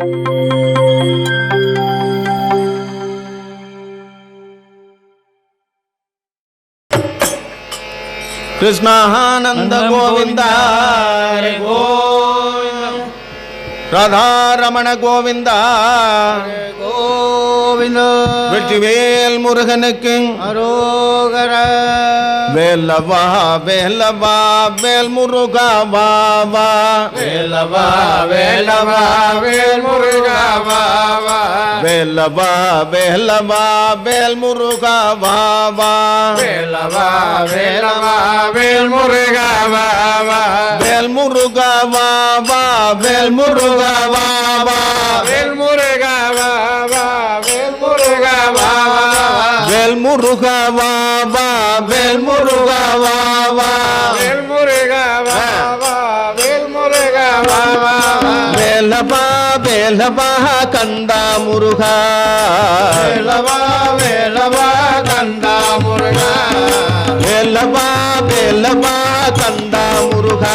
కృష్ణానంద గోవింద. రాధారమణ గోవింద గో கோவிந்தோ வெற்றிவேல் முருகனுக்கு. அரோகர. வேலவா வேலவா வேல் முருகா வா வா. வேலவா வேலவா வேல் முருகா வா வா. வேலவா வேலவா வேல் முருகா வா வேலவா வேலவா வேல் முருகா வா வேல் முருகா வா வேல் முருகா வா. வேல் முருகா வேல் முருகவா வா வேல் முருகவா வா வேல் முருகவா வா வேல் முருகவா வா வேலவா வேலவா கந்தா முருகா. வேலவா வேலவா கந்தா முருகா. வேலவா வேலவா கந்தா முருகா.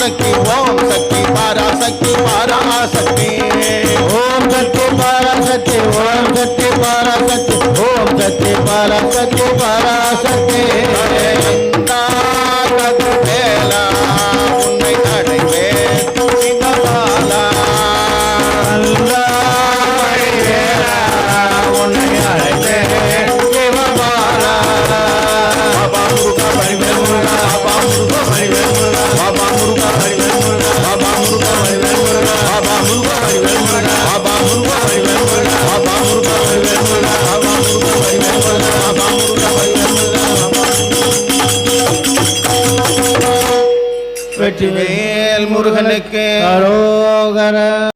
सखी ओम सखी बारा सखी बारा आ सखी ओम सखी पारा सखी ओम सखी बारा सखी ओम सखी पारा सखी पारा सखी அருளுக்கு அரோகரா